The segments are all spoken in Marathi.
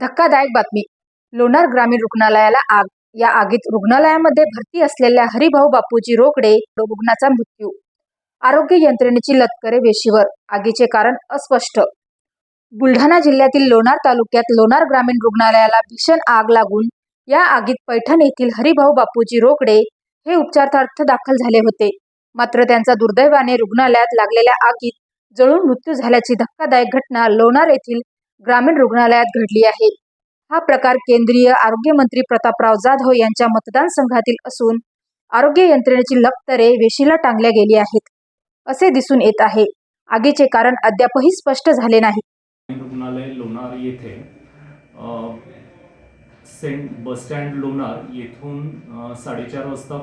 धक्कादायक बातमी. लोणार ग्रामीण रुग्णालयाला आग. या आगीत रुग्णालयामध्ये भरती असलेल्या हरिभाऊ बापूजी रोकडे रुग्णाचा मृत्यू. आरोग्य यंत्रणेची लतकरे वेशीवर. आगीचे कारण अस्पष्ट. बुलढाणा जिल्ह्यातील लोणार तालुक्यात लोणार ग्रामीण रुग्णालयाला भीषण आग लागून या आगीत पैठण येथील हरिभाऊ बापूजी रोकडे हे उपचारार्थ दाखल झाले होते. मात्र त्यांचा दुर्दैवाने रुग्णालयात लागलेल्या आगीत जळून मृत्यू झाल्याची धक्कादायक घटना लोणार येथील ग्रामीण रुग्णालयात घडली आहे. हा प्रकार केंद्रीय आरोग्यमंत्री प्रतापराव जाधव यांच्या मतदारसंघातील असून आरोग्य यंत्रणेची लपतरे वेशीला टांगल्या गेली आहेत. असे दिसून येत आहे. आगीचे कारण अद्यापही स्पष्ट झाले नाही. रुग्णालय लोणार येथे अ, सेंट बसस्टँड लोणार येथून साडेचार वाजता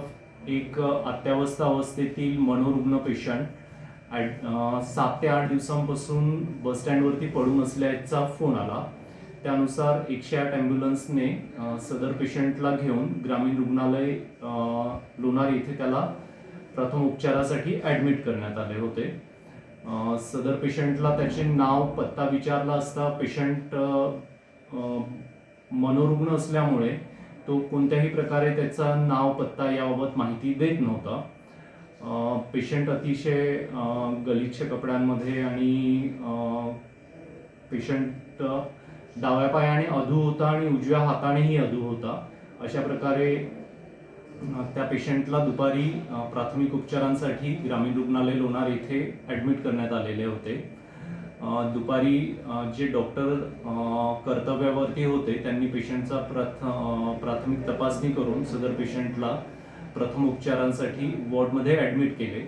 एक अत्यावस्था अवस्थेतील मनोरुग्ण पेशंट सात ते आठ दिवसांपासून बसस्टँडवरती पडून असल्याचा फोन आला. त्यानुसार एकशे आठ ॲम्ब्युलन्सने सदर पेशंटला घेऊन ग्रामीण रुग्णालय लोणार येथे त्याला प्रथम उपचारासाठी ॲडमिट करण्यात आले होते. सदर पेशंटला त्याचे नाव पत्ता विचारला असता पेशंट मनोरुग्ण असल्यामुळे तो कोणत्याही प्रकारे त्याचा नाव पत्ता याबाबत माहिती देत नव्हता. पेशंट अतिशय गलिच्छ कपड्यांमध्ये आणि पेशंट डाव्या पायाने अधू होता आणि उजव्या हातानेही अधू होता. अशा प्रकारे त्या पेशंटला दुपारी प्राथमिक उपचारांसाठी ग्रामीण रुग्णालय लोणार येथे ॲडमिट करण्यात आलेले होते. दुपारी जे डॉक्टर कर्तव्यावरती होते त्यांनी पेशंटचा प्रथ प्राथमिक तपासणी करून सदर पेशंटला प्रथम उपचारांसाठी वॉर्डमध्ये ॲडमिट केले.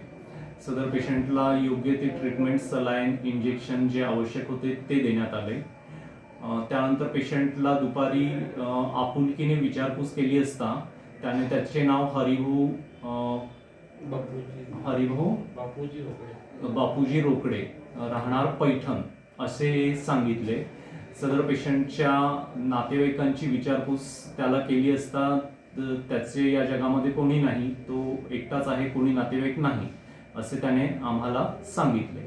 सदर पेशंटला योग्य ते ट्रीटमेंट सलाईन इंजेक्शन जे आवश्यक होते ते देण्यात आले. त्यानंतर पेशंटला दुपारी आपुलकीने विचारपूस केली असता त्याने त्याचे नाव हरिभाऊ हरिभाऊ बापूजी रोकडे. बापूजी रोकडे राहणार पैठण असे सांगितले. सदर पेशंटच्या नातेवाईकांची विचारपूस त्याला केली असता तर त्याचे या जगामध्ये कोणी नाही तो एकटाच आहे कोणी नातेवाईक नाही असे त्याने आम्हाला सांगितले.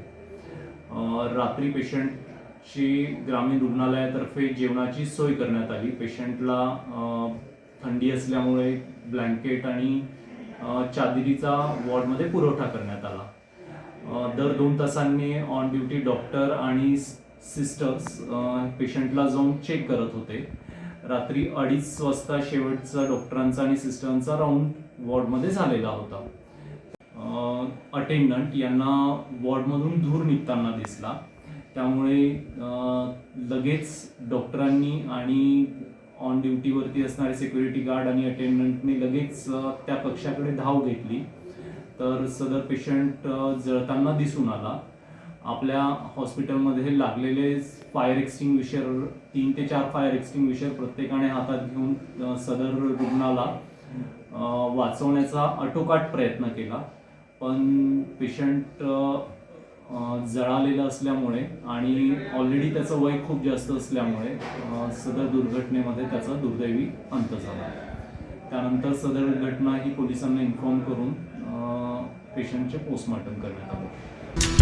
रात्री पेशंटची ग्रामीण रुग्णालयातर्फे जेवणाची सोय करण्यात आली. पेशंटला थंडी असल्यामुळे ब्लँकेट आणि चादरीचा वॉर्डमध्ये पुरवठा करण्यात आला. दर दोन तासांनी ऑन ड्युटी डॉक्टर आणि सिस्टर्स पेशंटला जाऊन चेक करत होते. रात्री अडीच वाजता शेवटचा डॉक्टरांचा आणि सिस्टरांचा राऊंड वॉर्डमध्ये झालेला होता. अटेंडंट यांना वॉर्डमधून धूर निघताना दिसला. त्यामुळे लगेच डॉक्टरांनी आणि ऑन ड्युटीवरती असणारे सिक्युरिटी गार्ड आणि अटेंडंटने लगेच त्या कक्षाकडे धाव घेतली. तर सदर पेशंट जळताना दिसून आला. आपल्या हॉस्पिटलमध्ये लागलेले फायर एक्सटिंग्विशर तीन ते चार फायर एक्सटिंग्विशर प्रत्येकाने हातात घेऊन सदर रुग्णाला वाचवण्याचा आटोकाट प्रयत्न केला. पण पेशंट जळालेलं असल्यामुळे आणि ऑलरेडी त्याचं वय खूप जास्त असल्यामुळे सदर दुर्घटनेमध्ये त्याचा दुर्दैवी अंत झाला. त्यानंतर सदर घटना ही पोलिसांना इन्फॉर्म करून पेशंटचे पोस्टमॉर्टम करण्यात आलं.